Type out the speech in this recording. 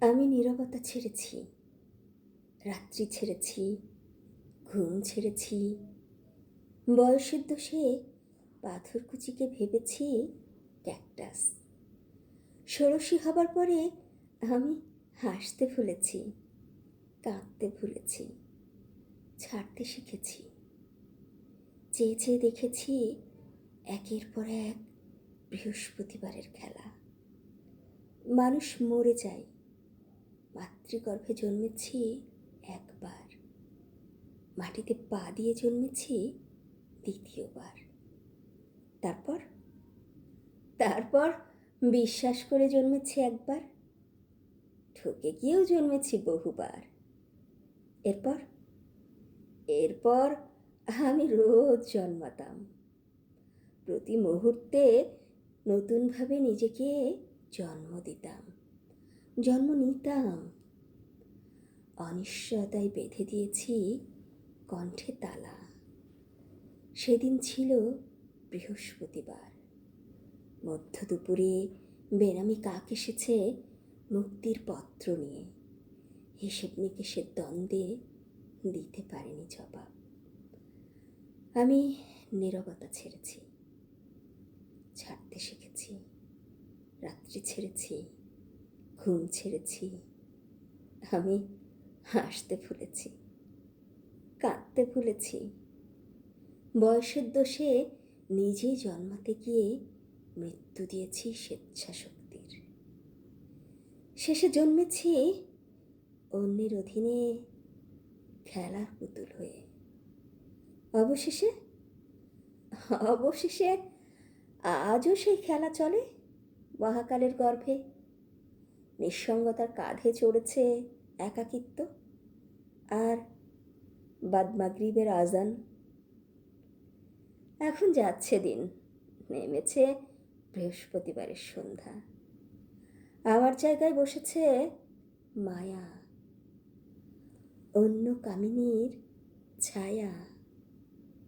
আমি নীরবতা ছেড়েছি, রাত্রি ছেড়েছি, ঘুম ছেড়েছি। বয়সের দোষে পাথরকুচিকে ভেবেছি ক্যাকটাস। ষোড়শী হবার পরে আমি হাসতে ভুলেছি, কাঁদতে ভুলেছি, ছাড়তে শিখেছি। চেয়ে চেয়ে দেখেছি একের পর এক বৃহস্পতিবারের খেলা। মানুষ মরে যায়। মাতৃগর্ভে জন্মেছি একবার। মাটিতে পা দিয়ে জন্মেছি দ্বিতীয়বার। তারপর? তারপর বিশ্বাস করে জন্মেছি একবার। ঠকে গিয়েও জন্মেছি বহুবার। এরপর? এরপর আমি রোজ জন্মাতাম। প্রতি মুহূর্তে নতুনভাবে নিজেকে জন্ম দিতাম। জন্ম নিতাম। অনিশ্চয়তায় বেঁধে দিয়েছি কণ্ঠে তালা। সেদিন ছিল বৃহস্পতিবার। মধ্য দুপুরে বেনামি কাক এসেছে মুক্তির পত্র নিয়ে। হিসেব নিকেশের দ্বন্দ্বে দিতে পারেনি জবাব। আমি নীরবতা ছেড়েছি, ছাড়তে শিখেছি, রাত্রি ছেড়েছি। ঘুম ছেড়েছি। আমি হাসতে ভুলেছি, কাঁদতে ভুলেছি। বয়সের দোষে নিজেই জন্মাতে গিয়ে মৃত্যু দিয়েছি স্বেচ্ছাশক্তির। শেষে জন্মেছি অন্যের অধীনে খেলার পুতুল হয়ে। অবশেষে অবশেষে আজও সেই খেলা চলে মহাকালের গর্ভে। নিঃসঙ্গতার কাঁধে চড়েছে একাকিত্ব আর বাদমাগরিবের আজান। এখন যাচ্ছে দিন, নেমেছে বৃহস্পতিবারের সন্ধ্যা। আমার জায়গায় বসেছে মায়া। অন্য কামিনীর ছায়া।